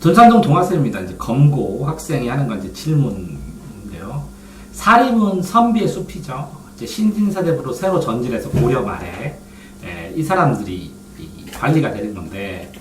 전산동 동학생입니다. 이제 검고 학생이 하는 건 이제 질문인데요. 사림은 선비의 숲이죠. 이제 신진사대부로 새로 전진해서 고려 말에 예, 이 사람들이 이 관리가 되는 건데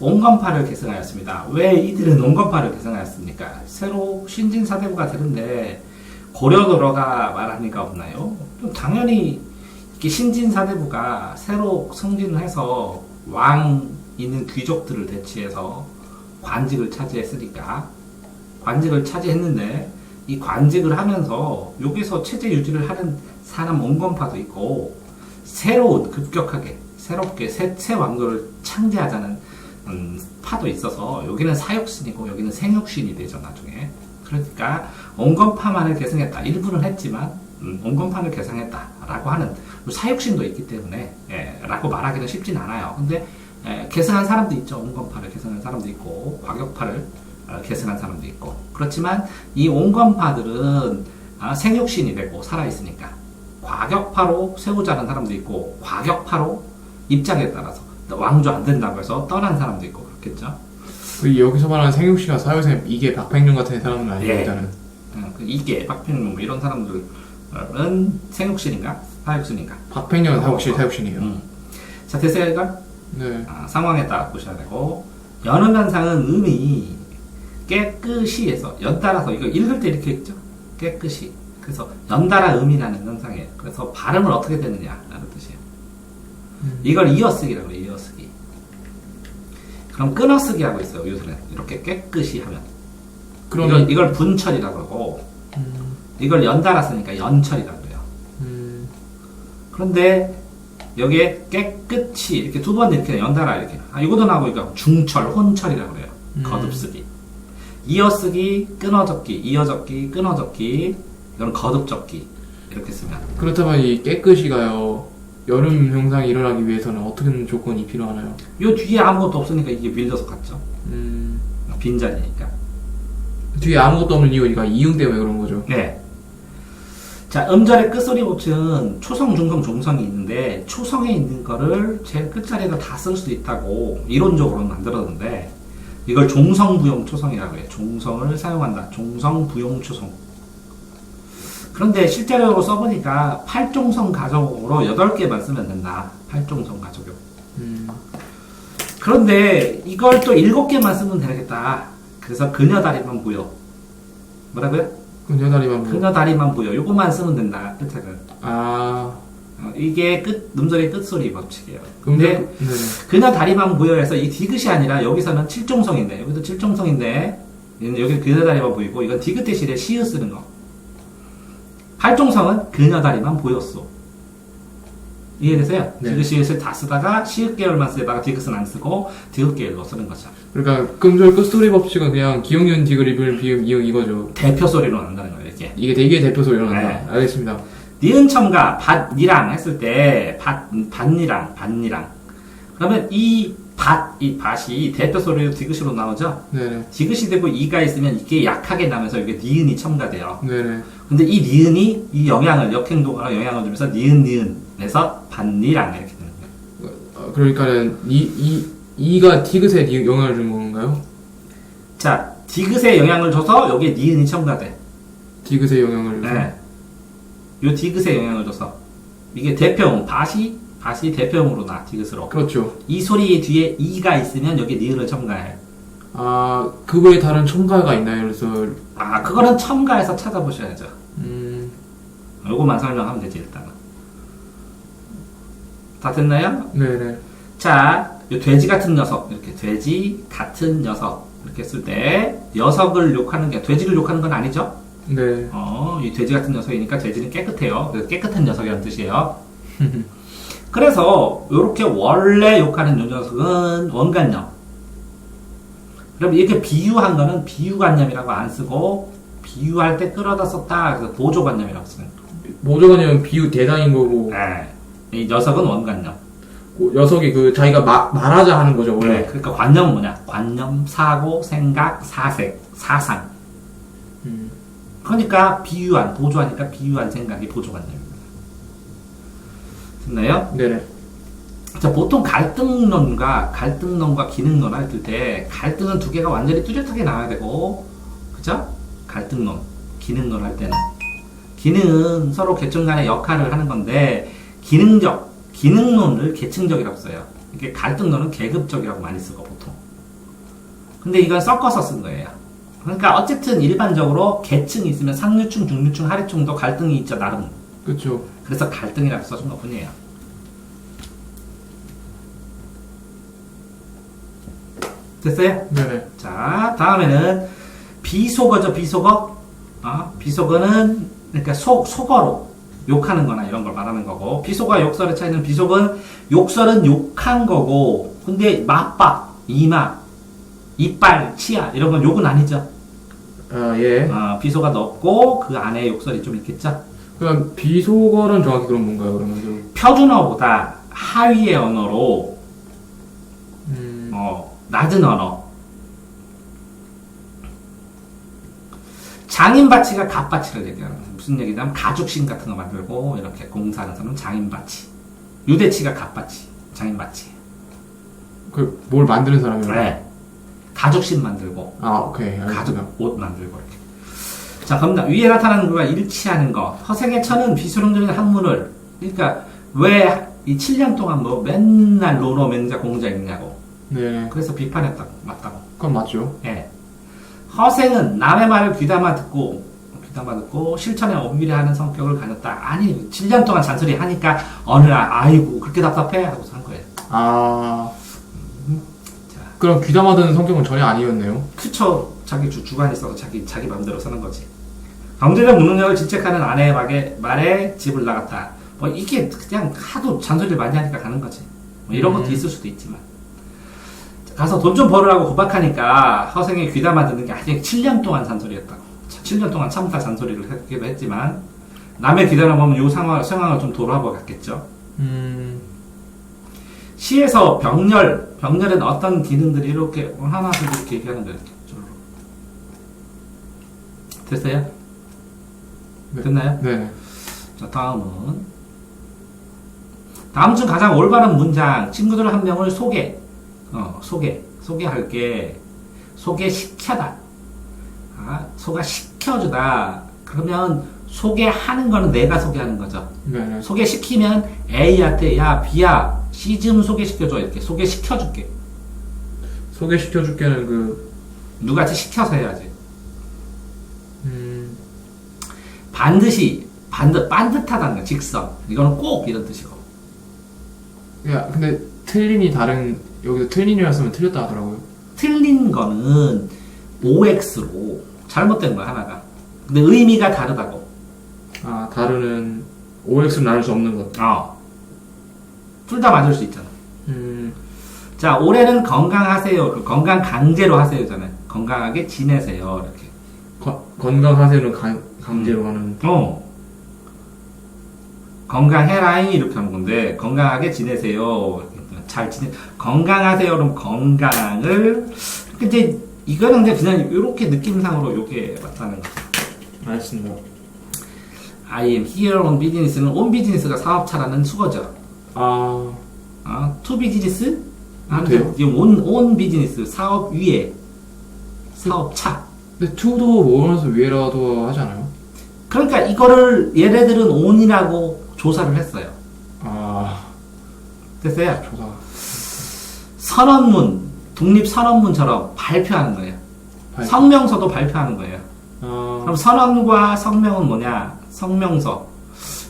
온건파를 계승하였습니다. 왜 이들은 온건파를 계승하였습니까? 새로 신진사대부가 되는데 고려 도로가 말하니까 없나요? 좀 당연히 신진사대부가 새로 승진해서 왕 있는 귀족들을 대치해서 관직을 차지했으니까. 관직을 차지했는데 이 관직을 하면서 여기서 체제 유지를 하는 사람 온건파도 있고 새로운 급격하게 새롭게 새, 새 왕조를 창제하자는 음, 파도 있어서 여기는 사육신이고 여기는 생육신이 되죠 나중에. 그러니까 온건파만을 계승했다. 일부는 했지만 음, 온건파를 계승했다라고 하는 사육신도 있기 때문에 예, 라고 말하기는 쉽진 않아요. 근데 예, 계승한 사람도 있죠 온건파를 계승한 사람도 있고 과격파를 어, 계승한 사람도 있고 그렇지만 이 온건파들은 아, 생육신이 되고 살아있으니까 과격파로 세우자는 사람도 있고 과격파로 입장에 따라서 왕조 안 된다고 해서 떠난 사람도 있고 그렇겠죠 그 여기서 말하는 생육씨가 사회생 이게 박팽룡 같은 사람은 아니고 예. 일단은 어, 그 이게 박평룡 뭐 이런 사람들은 생육신인가 사육신인가 박팽룡은 사육씨 사육신이에요. 음. 자 됐어요 네. 아, 상황에 따라 보셔야 되고 연음현상은 음이 깨끗이 해서 연달아서 이거 읽을 때 이렇게 읽죠? 깨끗이. 그래서 연달아 음이라는 현상이에요 그래서 발음을 어떻게 되느냐라는 뜻이에요. 음. 이걸 이어쓰기라고 해요 이어쓰기. 그럼 끊어쓰기 하고 있어요 요새는. 이렇게 깨끗이 하면. 그러면 이걸, 이걸 분철이라고 그러고 음, 이걸 연달아 쓰니까 연철이라고 그래요. 음, 그런데 여기에 깨끗이 이렇게 두 번 이렇게 연달아 이렇게 아 이거도 나오고 이거 중철 혼철이라고 그래요 음. 거듭쓰기 이어쓰기 끊어적기 이어적기 끊어적기 이건 거듭적기 이렇게 쓰면 그렇다면 이 깨끗이가요 여름 형상이 일어나기 위해서는 어떤 조건이 필요하나요? 요 뒤에 아무것도 없으니까 이게 밀려서 갔죠 음, 빈자리니까 뒤에 아무것도 없는 이유가 이응 때문에 그런 거죠. 네. 자, 음절의 끝소리 보충은 초성, 중성, 종성이 있는데 초성에 있는 거를 제일 끝자리에다 다 쓸수 있다고 이론적으로는 만들었는데 이걸 종성, 부용, 초성이라고 해요. 종성을 사용한다. 종성, 부용, 초성. 그런데 실제로 써보니까 팔종성 가족으로 8개만 쓰면 된다. 팔종성 가족으로. 음, 그런데 이걸 또 7개만 쓰면 되겠다. 그래서 그녀 다리만 부여. 뭐라고요? 그녀다리만 뭐. 그녀 다리만 보여. 요것만 쓰면 된다. 끝에는. 아, 어, 이게 끝, 음절의 끝소리 법칙이에요. 근데 근데 네네. 그녀 다리만 보여 해서 이 디귿이 아니라 여기서는 칠종성인데, 여기도 칠종성인데, 여기 그녀 다리만 보이고, 이건 디귿 대신에 시읒 쓰는 거. 팔종성은 그녀 다리만 보였어. 이해되세요? 네. 디귿 시읒을 다 쓰다가 시읒 계열만 쓰다가 디귿은 안 쓰고 디귿 계열로 쓰는 거죠. 그러니까 금절 끝소리 법칙은 그냥 기억년 디귿 리뷰 비음 이응 이거죠. 대표 소리로 난다는 거예요, 이게. 이게 되게 대표 소리가 난다. 네. 알겠습니다. 니은 첨가 밭니랑 했을 때 밭, 밭니랑 밭니랑 그러면 이 밭, 이 밭이 대표 소리로 디귿으로 나오죠? 네네. 디귿이 되고 이가 있으면 이게 약하게 나면서 이게 니은이 첨가돼요. 네네. 근데 이 니은이 이 영향을 역행동으로 영향을 주면서 니은 니은에서 밭니랑 이렇게 되는 거예요. 어, 그러니까는 이, 이, 이 가 디귿에 니- 영향을 준 건가요? 자, 디귿에 영향을 줘서 여기에 니은이 첨가돼. 디귿에 영향을 줘서. 네. 요 디귿에 영향을 줘서 이게 대표음 밭이 밭이 대표음으로 나 디귿으로. 그렇죠. 이 소리 뒤에 이가 있으면 여기 니은을 첨가해. 아, 그 외에 다른 첨가가 있나요? 그래서, 아, 그거는 첨가해서 찾아보셔야죠. 음, 요거만 설명하면 되지, 일단은. 다 됐나요? 네네. 자, 요 돼지 같은 녀석, 이렇게 돼지 같은 녀석, 이렇게 쓸 때, 녀석을 욕하는 게, 돼지를 욕하는 건 아니죠? 네. 어, 이 돼지 같은 녀석이니까 돼지는 깨끗해요. 깨끗한 녀석이라는 뜻이에요. 그래서, 요렇게 원래 욕하는 요 녀석은 원관념. 그럼 이렇게 비유한 거는 비유관념이라고 안 쓰고, 비유할 때 끌어다 썼다. 그래서 보조관념이라고 쓰는 거예요. 모조관념은 비유 대상인 거고, 네. 이 녀석은 원관념. 그 녀석이 그 자기가 마, 말하자 하는 거죠, 원래. 네. 그러니까 관념은 뭐냐? 관념, 사고, 생각, 사색, 사상. 음, 그러니까 비유한, 보조하니까 비유한 생각이 보조관념입니다. 됐나요? 네네. 자, 보통 갈등론과 갈등론과 기능론 할 때 갈등은 두 개가 완전히 뚜렷하게 나와야 되고 그죠? 갈등론, 기능론 할 때는 기능은 서로 계층 간의 역할을 하는 건데 기능적, 기능론을 계층적이라고 써요. 이게 갈등론은 계급적이라고 많이 쓰고 보통. 근데 이건 섞어서 쓴 거예요. 그러니까 어쨌든 일반적으로 계층이 있으면 상류층, 중류층, 하류층도 갈등이 있죠 나름. 그쵸. 그래서 갈등이라고 써준 것 뿐이에요. 됐어요? 네네. 자, 다음에는 비속어죠, 비속어. 아, 비속어는, 그러니까 속, 속어로 욕하는 거나 이런 걸 말하는 거고, 비속어와 욕설의 차이는 비속은, 욕설은 욕한 거고, 근데 맞박, 이마, 이빨, 치아, 이런 건 욕은 아니죠. 아, 예. 어, 비속어가 없고, 그 안에 욕설이 좀 있겠죠. 그럼 비속어는 정확히 그럼 뭔가요, 그러면 좀? 표준어보다 하위의 언어로, 음, 어, 낮은 언어. 장인바치가 갓바치를 얘기하는 거예요. 무슨 얘기냐면 가죽신 같은 거 만들고 이렇게 공사하는 사람은 장인바치. 유대치가 갓바치, 장인바치. 그, 뭘 만드는 사람이요? 네. 가죽신 만들고 아, 오케이. 알겠습니다. 가죽 옷 만들고 이렇게. 자, 갑니다. 위에 나타나는 것과 일치하는 것. 허생의 천은 비수령적인 학문을 그러니까 왜 이 7년 동안 뭐 맨날 로로 맹자 공자 읽냐고. 네. 그래서 비판했다고. 맞다고. 그건 맞죠. 예. 허생은 남의 말을 귀담아 듣고 듣고 실천에 엄밀해하는 성격을 가졌다. 아니 7년 동안 잔소리 하니까 어느 날 아이고 그렇게 답답해 하고서 한 거예요. 아. 자. 그럼 귀담아듣는 성격은 전혀 아니었네요. 그쵸 자기 주, 주관이 있어서 자기 자기 마음대로 사는 거지. 경제적 무능력을 질책하는 아내의 말에, 말에 집을 나갔다. 뭐 이게 그냥 하도 잔소리를 많이 하니까 가는 거지. 뭐 이런 것도 음. 있을 수도 있지만. 가서 돈 좀 벌으라고 구박하니까 허생이 귀담아 듣는 게 아직 7년 동안 잔소리였다고. 7년 동안 참다 잔소리를 하기도 했지만 남의 귀담아 보면 요 상황, 상황을 좀 돌아보겠죠. 음, 시에서 병렬, 병렬은 어떤 기능들이 이렇게 하나씩 이렇게 얘기하는 거예요. 됐어요? 네. 됐나요? 네네. 자, 다음은 다음 중 가장 올바른 문장 친구들 한 명을 소개 어, 소개 소개할게 소개시켜다 아, 소개시켜주다. 그러면 소개하는 거는 내가 소개하는 거죠. 네네. 소개시키면 A한테 야 B야 C 좀 소개시켜줘. 이렇게 소개시켜줄게. 소개시켜줄게는 그, 누구한테 시켜서 해야지. 음, 반드시 반듯 반듯하다는 거 직선. 이거는 꼭 이런 뜻이고. 야, 근데 틀린이 다른, 여기서 틀린이었으면 틀렸다 하더라고요. 틀린 거는 OX로 잘못된 거야 하나가. 근데 의미가 다르다고. 아, 다르는, OX로 나눌 수 없는 것. 어 둘 다 맞을 수 있잖아. 음, 자 올해는 건강하세요. 그 건강 강제로 하세요잖아요 건강하게 지내세요 이렇게. 거- 건강하세요는 강, 강제로 하는. 어. 건강해라잉 이렇게 하는 건데 건강하게 지내세요. 잘 지내 건강하세요. 그럼 건강을 근데 이거는 그냥 이렇게 느낌상으로 요게 맞다는 거 알겠습니다. I am here on business는 on business가 사업차라는 수거죠 아, 아, to business? 돼요? 지금 on, on business 사업 위에 사업차. 근데 투도 모으면서 위에라도 하지 않아요? 그러니까 이거를 얘네들은 on이라고 조사를 했어요. 아, 됐어요? 조사. 선언문, 독립 선언문처럼 발표하는 거예요. 발- 성명서도 발표하는 거예요. 아, 그럼 선언과 성명은 뭐냐? 성명서.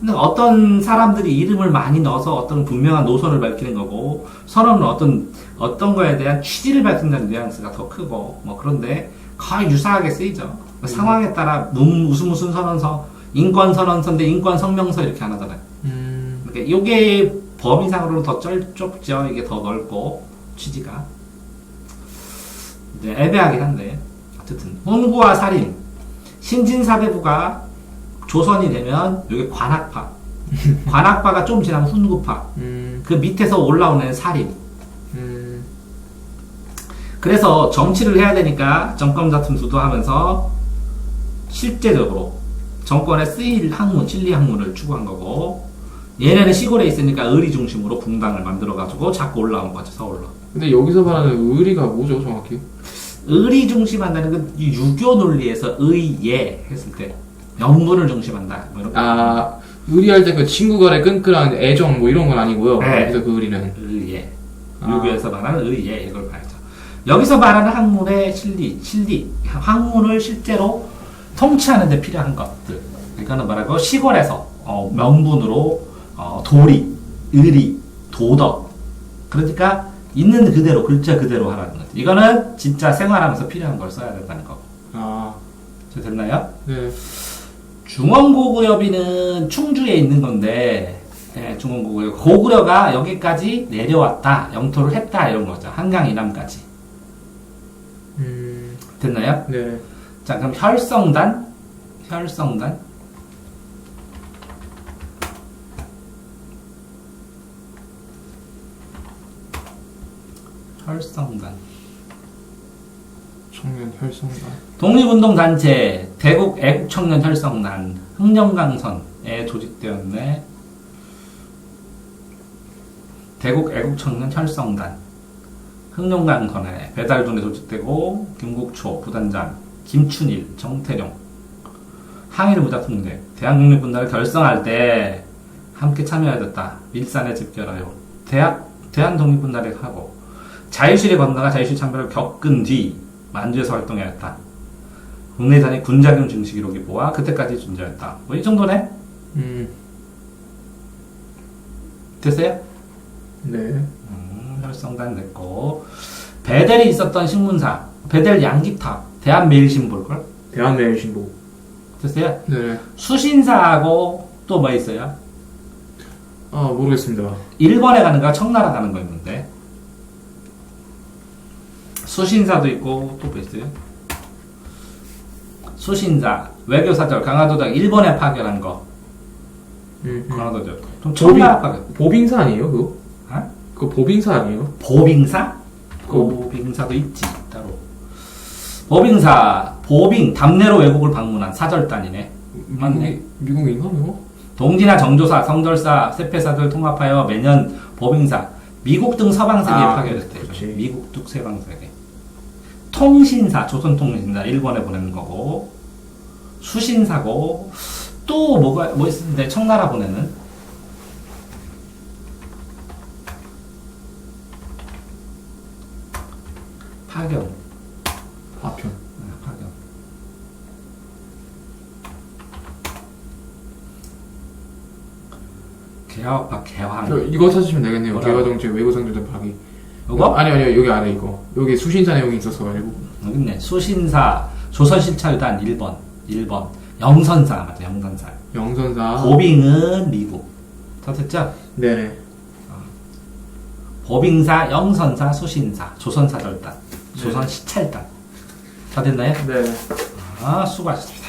근데 어떤 사람들이 이름을 많이 넣어서 어떤 분명한 노선을 밝히는 거고 선언은 어떤 어떤 거에 대한 취지를 밝힌다는 뉘앙스가 더 크고 뭐 그런데 거의 유사하게 쓰이죠. 상황에 따라 무- 무슨 무슨 선언서, 인권 선언서인데 인권 성명서 이렇게 안 하잖아요. 음, 그러니까 이게 범위상으로는 더 쩔, 좁죠. 이게 더 넓고 취지가 이제 애매하긴 한데. 어쨌든 혼구와 살인 신진사대부가 조선이 되면 이게 관학파. 관학파가 좀 지나면 훈구파. 음, 그 밑에서 올라오는 살인. 음, 그래서 정치를 해야 되니까 정권 다툼 주도하면서 실제적으로 정권에 쓰일 학문, 진리 학문을 추구한 거고 얘네는 시골에 있으니까 의리 중심으로 붕당을 만들어가지고 자꾸 올라온 거죠 서울로. 근데 여기서 말하는 의리가 뭐죠, 정확히? 의리 중심한다는 건이 유교 논리에서 의예 했을 때 명분을 중심한다. 뭐 이런 거. 아, 의리할 때 그 친구 간의 끈끈한 애정 뭐 이런 건 아니고요. 네. 여기서 그 의리는. 의예. 아. 유교에서 말하는 의예 이걸 봐야죠. 여기서 말하는 학문의 실리, 실리, 학문을 실제로 통치하는 데 필요한 것들. 이거는 말하고 시골에서 어, 명분으로 어, 도리, 의리, 도덕. 그러니까 있는 그대로 글자 그대로 하라는 거죠. 이거는 진짜 생활하면서 필요한 걸 써야 된다는 거고. 아, 저 됐나요? 네. 중원고구려비는 충주에 있는 건데 예, 중원고구려 고구려가 여기까지 내려왔다 영토를 했다 이런 거죠 한강 이남까지 음, 됐나요? 네. 자 그럼 혈성단 혈성단 혈성단 청년 혈성단. 독립운동 단체 대국 애국 청년 혈성단 흥령강선에 조직되었네. 대국 애국 청년 혈성단 흥령강선에 배달돈에 조직되고 김국초 부단장 김춘일 정태룡 항일 무작품대 대한독립군단을 결성할 때 함께 참여하였다. 밀산에 집결하여 대학 대한 독립군단에 하고 자유실에 건너가 자유실 참배를 겪은 뒤 만주에서 활동하였다. 국내 단위 군자금 증식 기록이 모아 그때까지 존재했다. 뭐 이 정도네? 음, 됐어요? 네. 음, 혈성단 됐고 베델이 있었던 신문사 베델 양기탑 대한매일신보일걸? 대한매일신보. 됐어요? 네. 수신사하고 또 뭐 있어요? 아, 모르겠습니다. 일본에 가는 거야 청나라 가는 거 있는데 수신사도 있고 또 뭐 있어요? 수신사 외교사절 강화도당 일본에 파견한 거 음, 음. 강화도죠 그럼 청나라 파견 보빙사 아니에요, 그거? 아? 그거 보빙사 아니에요? 보빙사? 그- 보빙사도 있지 따로 보빙사 보빙 담내로 외국을 방문한 사절단이네 맞네. 미국, 미국인가, 이거? 동지나 정조사, 성절사, 세패사들 통합하여 매년 보빙사 미국 등 서방 세계에 아, 파견했대 그렇지. 미국 등 서방 세계 통신사, 조선통신사 일본에 보내는 거고 수신사고 또 뭐가 뭐 있는데 청나라 보내는 파견 파편. 네, 파견. 개화파 개화. 저 이거 찾으시면 되겠네요. 뭐라고? 개화정책 외고상조대 파기. 이거? 아니, 아니요, 여기 안에 이거. 여기 수신사 내용이 있었어가지고. 여기 있네. 수신사 조선실찰단 1번 1번 영선사 맞아 영선사. 영선사. 보빙은 미국. 다 됐죠? 네네. 보빙사, 영선사, 수신사, 조선사절단, 조선시찰단. 다 됐나요? 네. 아 수고하셨습니다.